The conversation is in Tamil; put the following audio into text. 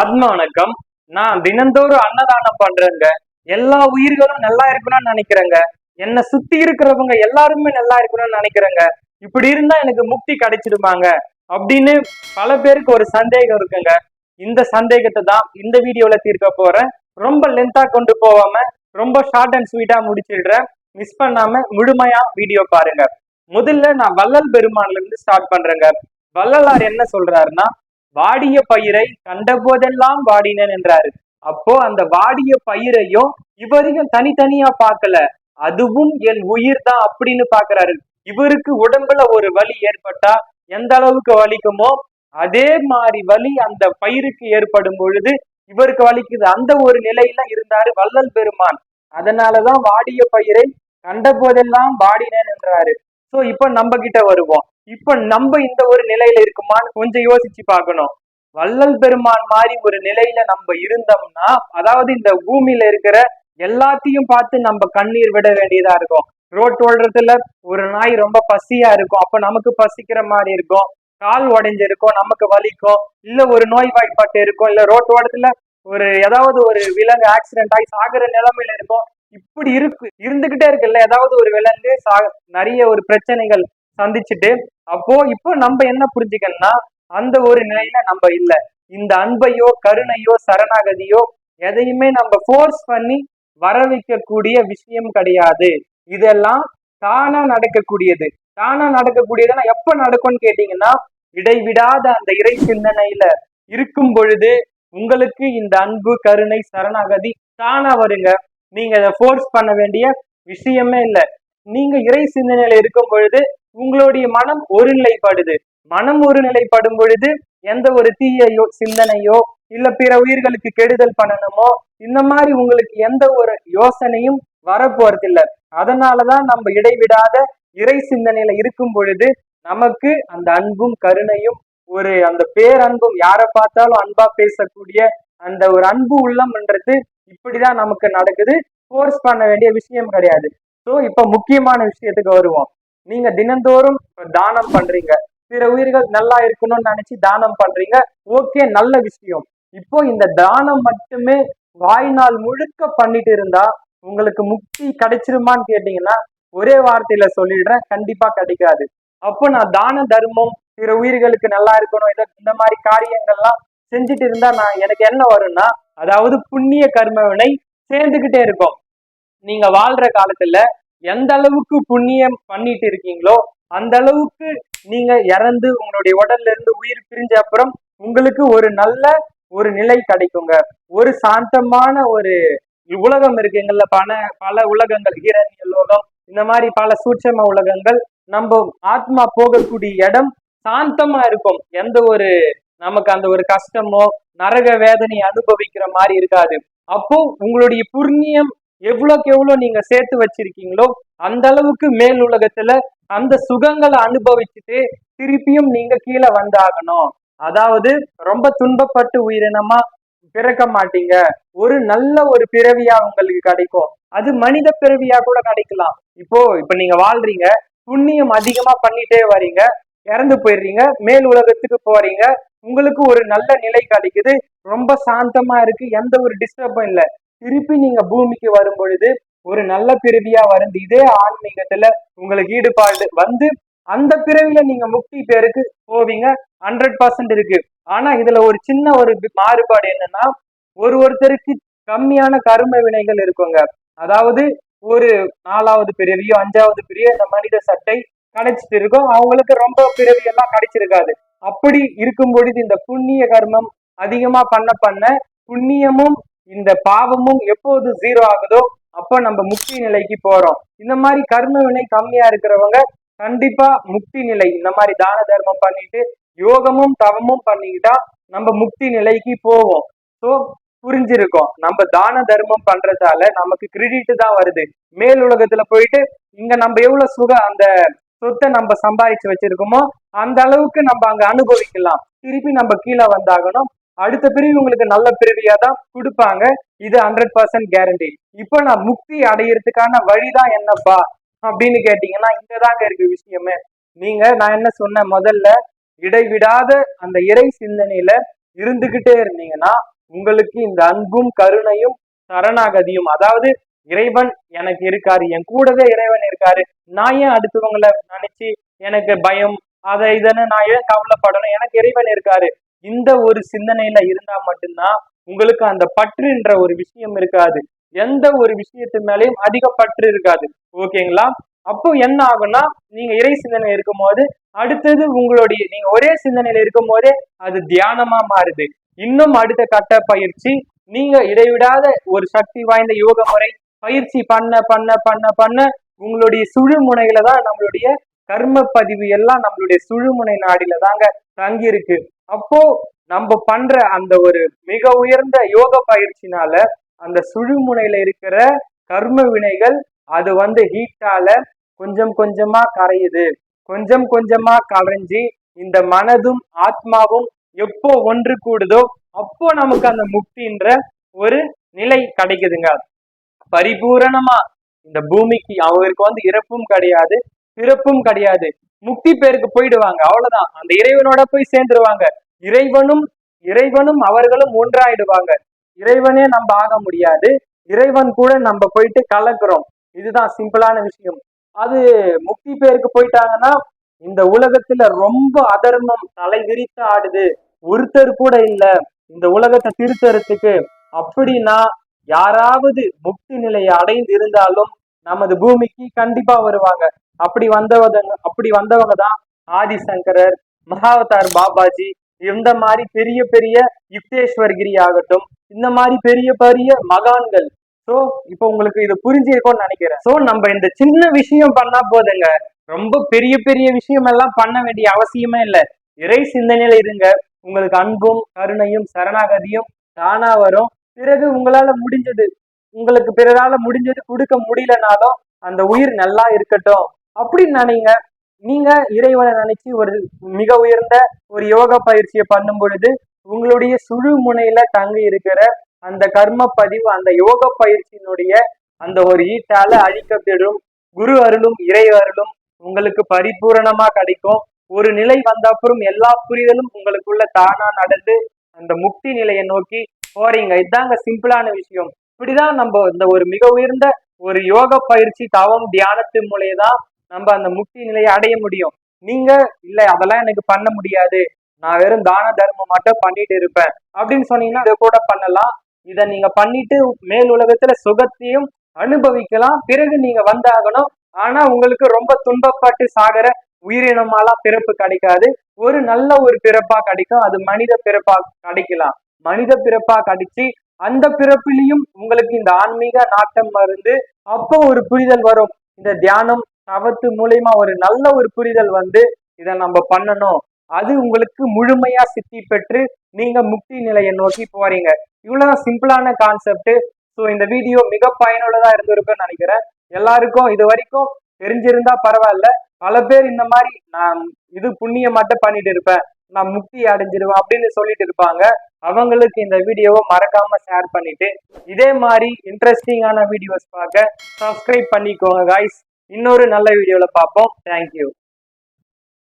ஆத்ம வணக்கம் நான் தினந்தோறும் அன்னதானம் பண்றேங்க. எல்லா உயிர்களும் நல்லா இருக்கணும்னு நினைக்கிறேங்க. என்னை சுத்தி இருக்கிறவங்க எல்லாருமே நல்லா இருக்கணும்னு நினைக்கிறேங்க. இப்படி இருந்தா எனக்கு முக்தி கிடைச்சிடுமாங்க. அப்படின்னு பல பேருக்கு ஒரு சந்தேகம் இருக்குங்க. இந்த சந்தேகத்தை தான் இந்த வீடியோல தீர்க்க போறேன். ரொம்ப லென்த்தா கொண்டு போகாம ரொம்ப ஷார்ட் அண்ட் ஸ்வீட்டா முடிச்சிடுறேன். மிஸ் பண்ணாம முழுமையா வீடியோ பாருங்க. முதல்ல நான் வள்ளல் பெருமான்ல இருந்து ஸ்டார்ட் பண்றேங்க. வள்ளலார் என்ன சொல்றாருன்னா வாடிய பயிரை கண்டபோதெல்லாம் வாடினேன் என்றாரு. அப்போ அந்த வாடிய பயிரையும் இவரையும் தனித்தனியா பார்க்கல. அதுவும் என் உயிர் தான் அப்படின்னு பாக்குறாரு இவருக்கு உடம்புல ஒரு வலி ஏற்பட்டா எந்த அளவுக்கு வலிக்குமோ அதே மாதிரி வலி அந்த பயிருக்கு ஏற்படும் பொழுது இவருக்கு வலிக்குது. அந்த ஒரு நிலையில இருந்தாரு வள்ளல் பெருமான். அதனாலதான் வாடிய பயிரை கண்ட போதெல்லாம் வாடினேன் என்றாரு. சோ இப்ப நம்ம கிட்ட வருவோம். இப்ப நம்ம இந்த ஒரு நிலையில இருக்குமான்னு கொஞ்சம் யோசிச்சு பார்க்கணும். வள்ளல் பெருமான் மாதிரி ஒரு நிலையில நம்ம இருந்தோம்னா அதாவது இந்த பூமியில இருக்கிற எல்லாத்தையும் பார்த்து நம்ம கண்ணீர் விட வேண்டியதா இருக்கும். ரோட் ஓடுறதுல ஒரு நாய் ரொம்ப பசியா இருக்கும். அப்ப நமக்கு பசிக்கிற மாதிரி இருக்கும். கால் உடைஞ்சிருக்கும் நமக்கு வலிக்கும். இல்ல ஒரு நோய்வாய்ப்பட்டு இருக்கும். இல்ல ரோட் ஓடத்துல ஒரு ஏதாவது ஒரு விலங்கு ஆக்சிடென்ட் ஆகி சாகுற நிலைமையில இருக்கும். இப்படி இருக்கு இருந்துகிட்டே இருக்குல்ல. ஏதாவது ஒரு விலங்கு சா நிறைய ஒரு பிரச்சனைகள் சந்திச்சுட்டு அப்போ இப்போ நம்ம என்ன புரிஞ்சுக்கணும்னா அந்த ஒரு நிலையில நம்ம இல்லை. இந்த அன்பையோ கருணையோ சரணாகதியோ எதையுமே நம்ம ஃபோர்ஸ் பண்ணி வர வைக்கக்கூடிய விஷயம் கிடையாது. இதெல்லாம் தானா நடக்கக்கூடியது. தானா நடக்கக்கூடியதுன்னா எப்ப நடக்கும்னு கேட்டீங்கன்னா இடைவிடாத அந்த இறை சிந்தனையில இருக்கும் பொழுது உங்களுக்கு இந்த அன்பு கருணை சரணாகதி தானா வருங்க. நீங்க அதை ஃபோர்ஸ் பண்ண வேண்டிய விஷயமே இல்லை. நீங்க இறை சிந்தனையில இருக்கும் பொழுது உங்களுடைய மனம் ஒருநிலைப்படுது மனம் ஒருநிலைப்படும் பொழுது எந்த ஒரு தீயையோ சிந்தனையோ இல்ல பிற உயிர்களுக்கு கெடுதல் பண்ணணுமோ இந்த மாதிரி உங்களுக்கு எந்த ஒரு யோசனையும் வரப்போறதில்லை. அதனாலதான் நம்ம இடைவிடாத இறை சிந்தனையில இருக்கும் பொழுது நமக்கு அந்த அன்பும் கருணையும் ஒரு அந்த பேரன்பும் யாரை பார்த்தாலும் அன்பா பேசக்கூடிய அந்த ஒரு அன்பு உள்ளம்ன்றது இப்படிதான் நமக்கு நடக்குது. ஃபோர்ஸ் பண்ண வேண்டிய விஷயம் கிடையாது. ஸோ இப்ப முக்கியமான விஷயத்துக்கு வருவோம். நீங்க தினந்தோறும் தானம் பண்றீங்க. பிற உயிர்கள் நல்லா இருக்கணும்னு நினைச்சு தானம் பண்றீங்க. ஓகே நல்ல விஷயம். இப்போ இந்த தானம் மட்டுமே வாழ்நாள் முழுக்க பண்ணிட்டு இருந்தா உங்களுக்கு முக்தி கிடைச்சிருமான்னு கேட்டீங்கன்னா ஒரே வார்த்தையில சொல்லிடுறேன். கண்டிப்பா கிடைக்காது. அப்போ நான் தான தர்மம் பிற உயிர்களுக்கு நல்லா இருக்கணும் இதை இந்த மாதிரி காரியங்கள்லாம் செஞ்சுட்டு இருந்தா நான் எனக்கு என்ன வரும்னா அதாவது புண்ணிய கர்மவினை சேர்ந்துகிட்டே இருக்கும். நீங்க வாழ்ற காலத்துல எந்த அளவுக்கு புண்ணியம் பண்ணிட்டு இருக்கீங்களோ அந்த அளவுக்கு நீங்க இறந்து உங்களுடைய உடல்ல இருந்து உயிர் பிரிஞ்ச அப்புறம் உங்களுக்கு ஒரு நல்ல ஒரு நிலை கிடைக்குங்க. ஒரு சாந்தமான ஒரு உலகம் இருக்குங்கல்ல பல பல உலகங்கள் ஈரணிய லோகம் இந்த மாதிரி பல சூட்சம உலகங்கள். நம்ம ஆத்மா போகக்கூடிய இடம் சாந்தமா இருக்கும். எந்த ஒரு நமக்கு அந்த ஒரு கஷ்டமோ நரக வேதனையை அனுபவிக்கிற மாதிரி இருக்காது. அப்போ உங்களுடைய புண்ணியம் எவ்வளோக்கு எவ்வளோ நீங்க சேர்த்து வச்சிருக்கீங்களோ அந்த அளவுக்கு மேல் உலகத்துல அந்த சுகங்களை அனுபவிச்சுட்டு திருப்பியும் நீங்க கீழே வந்தாகணும். அதாவது ரொம்ப துன்பப்பட்டு உயிரினமா பிறக்க மாட்டீங்க. ஒரு நல்ல ஒரு பிறவியா உங்களுக்கு கிடைக்கும். அது மனித பிறவியா கூட கிடைக்கலாம். இப்போ இப்ப நீங்க வாழ்றீங்க புண்ணியம் அதிகமா பண்ணிட்டே வரீங்க இறந்து போயிடுறீங்க மேல் உலகத்துக்கு போறீங்க உங்களுக்கு ஒரு நல்ல நிலை கிடைக்குது ரொம்ப சாந்தமா இருக்கு எந்த ஒரு டிஸ்டர்பும் இல்லை. திருப்பி நீங்க பூமிக்கு வரும் பொழுது ஒரு நல்ல பிறவியா வந்து இதே ஆன்மீகத்துல உங்களுக்கு ஈடுபாடு வந்து அந்த பிறவில நீங்க முக்தி பேருக்கு போவீங்க. ஹண்ட்ரட் பர்சன்ட் இருக்கு. ஆனா இதுல ஒரு சின்ன ஒரு மாறுபாடு என்னன்னா ஒரு ஒருத்தருக்கு கம்மியான கர்ம வினைகள் இருக்குங்க. அதாவது ஒரு நாலாவது பிறவியோ அஞ்சாவது பிறவியோ இந்த மனித சட்டை கிடைச்சிட்டு இருக்கும். அவங்களுக்கு ரொம்ப பிறவி எல்லாம் கிடைச்சிருக்காது. அப்படி இருக்கும் பொழுது இந்த புண்ணிய கர்மம் அதிகமா பண்ண பண்ண புண்ணியமும் இந்த பாவமும் எப்போது ஜீரோ ஆகுதோ அப்ப நம்ம முக்தி நிலைக்கு போறோம். இந்த மாதிரி கர்ம வினை கம்மியா இருக்கிறவங்க கண்டிப்பா முக்தி நிலை இந்த மாதிரி தான தர்மம் பண்ணிட்டு யோகமும் தவமும் பண்ணிக்கிட்டா நம்ம முக்தி நிலைக்கு போவோம். ஸோ புரிஞ்சிருக்கோம். நம்ம தான தர்மம் பண்றதால நமக்கு கிரெடிட் தான் வருது. மேல் உலகத்துல போயிட்டு இங்க நம்ம எவ்வளவு சுக அந்த சொத்தை நம்ம சம்பாதிச்சு வச்சிருக்கோமோ அந்த அளவுக்கு நம்ம அங்க அனுபவிக்கலாம். திருப்பி நம்ம கீழே வந்தாகணும். அடுத்த பிரிவு உங்களுக்கு நல்ல பிரிவியா தான் கொடுப்பாங்க. இது ஹண்ட்ரட் பர்சன்ட் கேரண்டி இப்போ நான் முக்தி அடையிறதுக்கான வழிதான் என்னப்பா? அப்படின்னு கேட்டீங்கன்னா இங்கதாங்க இருக்கு விஷயமே. நீங்க நான் என்ன சொன்ன முதல்ல இடைவிடாத அந்த இறை சிந்தனையில இருந்துகிட்டே இருந்தீங்கன்னா உங்களுக்கு இந்த அன்பும் கருணையும் சரணாகதியும் அதாவது இறைவன் எனக்கு இருக்காரு என் கூடவே இறைவன் இருக்காரு நான் ஏன் அடுத்தவங்களை நினைச்சு எனக்கு பயம்? அதை இதன்னு நான் ஏன் கவலைப்படணும்? எனக்கு இறைவன் இருக்காரு. இந்த ஒரு சிந்தனையில இருந்தா மட்டும்தான் உங்களுக்கு அந்த பற்றுன்ற ஒரு விஷயம் இருக்காது. எந்த ஒரு விஷயத்து மேலேயும் அதிக பற்று இருக்காது. ஓகேங்களா? அப்போ என்ன ஆகும்னா நீங்க இறை சிந்தனை இருக்கும்போது அடுத்தது உங்களுடைய நீங்க ஒரே சிந்தனையில இருக்கும் போதே அது தியானமா மாறுது. இன்னும் அடுத்த கட்ட பயிற்சி நீங்க இடைவிடாத ஒரு சக்தி வாய்ந்த யோக முறை பயிற்சி பண்ண பண்ண பண்ண பண்ண உங்களுடைய சுழுமுனையில தான் நம்மளுடைய கர்ம பதிவு எல்லாம் நம்மளுடைய சுழுமுனை நாடில தாங்க தங்கி இருக்கு அப்போ நம்ம பண்ற அந்த ஒரு மிக உயர்ந்த யோக பயிற்சினால அந்த சுழுமுனையில இருக்கிற கர்ம வினைகள் அது வந்து ஹீட்டால கொஞ்சம் கொஞ்சமா கரையுது. கொஞ்சம் கொஞ்சமா கரைஞ்சி இந்த மனதும் ஆத்மாவும் எப்போ ஒன்று கூடுதோ அப்போ நமக்கு அந்த முக்தின்ற ஒரு நிலை கிடைக்குதுங்க. பரிபூரணமா இந்த பூமிக்கு அவருக்கு வந்து இறப்பும் கிடையாது பிறப்பும் கிடையாது. முக்தி பேருக்கு போயிடுவாங்க. அவ்வளவுதான். அந்த இறைவனோட போய் சேர்ந்துருவாங்க. இறைவனும் இறைவனும் அவர்களும் ஒன்றாயிடுவாங்க. இறைவனே நம்ம ஆக முடியாது. இறைவன் கூட நம்ம போயிட்டு கலக்குறோம். இதுதான் சிம்பிளான விஷயம். அது முக்தி பேருக்கு போயிட்டாங்கன்னா இந்த உலகத்துல ரொம்ப அதர்மம் தலை விரித்து ஆடுது. ஒருத்தர் கூட இல்ல. இந்த உலகத்தை திருத்தறதுக்கு அப்படின்னா யாராவது முக்தி நிலையை அடைந்து இருந்தாலும் நமது பூமிக்கு கண்டிப்பா வருவாங்க. அப்படி வந்தவங்க அப்படி வந்தவங்க தான் ஆதிசங்கரர் மகாவதார் பாபாஜி இந்த மாதிரி பெரிய பெரிய யுக்தேஸ்வர்கிரி ஆகட்டும் இந்த மாதிரி பெரிய பெரிய மகான்கள். சோ இப்போ உங்களுக்கு இது புரிஞ்சிருக்கும்னு நினைக்கிறேன். சோ நம்ம இந்த சின்ன விஷயம் பண்ணா போதுங்க. ரொம்ப பெரிய பெரிய விஷயம் எல்லாம் பண்ண வேண்டிய அவசியமே இல்லை. இறை சிந்தனையில இருங்க. உங்களுக்கு அன்பும் கருணையும் சரணாகதியும் தானா வரும். பிறகு உங்களால முடிஞ்சது உங்களுக்கு பிறரால முடிஞ்சது கொடுக்க முடியலனாலும் அந்த உயிர் நல்லா இருக்கட்டும். அப்படின்னு நினைங்க. நீங்க இறைவனை நினைச்சு ஒரு மிக உயர்ந்த ஒரு யோகா பயிற்சியை பண்ணும் பொழுது உங்களுடைய சுழு முனையில தங்கி இருக்கிற அந்த கர்ம பதிவு அந்த யோக பயிற்சியினுடைய அந்த ஒரு ஈட்டால அழிக்கப்படும் குரு அருளும் இறை அருளும் உங்களுக்கு பரிபூரணமா கிடைக்கும். ஒரு நிலை வந்த அப்புறம் எல்லா புரிதலும் உங்களுக்குள்ள தானா நடந்து அந்த முக்தி நிலையை நோக்கி போறீங்க. இதாங்க சிம்பிளான விஷயம். இப்படிதான் நம்ம இந்த ஒரு மிக உயர்ந்த ஒரு யோக பயிற்சி தவம் தியானத்து மூலையதான் நம்ம அந்த முக்தி நிலையை அடைய முடியும். நீங்க இல்ல அதெல்லாம் எனக்கு பண்ண முடியாது. நான் வெறும் தான தர்மம் மட்டும் பண்ணிட்டு இருப்பேன். அப்படின்னு சொன்னீங்கன்னா இதை கூட பண்ணலாம். இதை நீங்க பண்ணிட்டு மேல் உலகத்துல சுகத்தையும் அனுபவிக்கலாம். பிறகு நீங்க வந்தாகணும். ஆனா உங்களுக்கு ரொம்ப துன்பப்பட்டு சாகிற உயிரினமாலாம் பிறப்பு கிடைக்காது. ஒரு நல்ல ஒரு பிறப்பா கிடைக்கும். அது மனித பிறப்பா கிடைக்கலாம். மனித பிறப்பா கிடைச்சி அந்த பிறப்பிலையும் உங்களுக்கு இந்த ஆன்மீக நாட்டம் மருந்து அப்போ ஒரு புரிதல் வரும். இந்த தியானம் தவத்து மூலயமா ஒரு நல்ல ஒரு புரிதல் வந்து இதை நம்ம பண்ணணும். அது உங்களுக்கு முழுமையா சித்தி பெற்று நீங்க முக்தி நிலையை நோக்கி போறீங்க. இவ்வளவுதான் சிம்பிளான கான்செப்ட் ஸோ இந்த வீடியோ மிக பயனுள்ளதா இருந்திருக்கும்னு நினைக்கிறேன். எல்லாருக்கும் இது வரைக்கும் தெரிஞ்சிருந்தா பரவாயில்ல. பல பேர் இந்த மாதிரி நான் இது புண்ணியம் மட்டும் பண்ணிட்டு இருப்பேன். நான் முக்தி அடைஞ்சிருவேன் அப்படின்னு சொல்லிட்டு இருப்பாங்க. அவங்களுக்கு இந்த வீடியோவை மறக்காம ஷேர் பண்ணிட்டு இதே மாதிரி இன்ட்ரெஸ்டிங்கான வீடியோஸ் பார்க்க சப்ஸ்கிரைப் பண்ணிக்கோங்க காய்ஸ் இன்னொரு நல்ல வீடியோவில் பார்ப்போம். தேங்க்யூ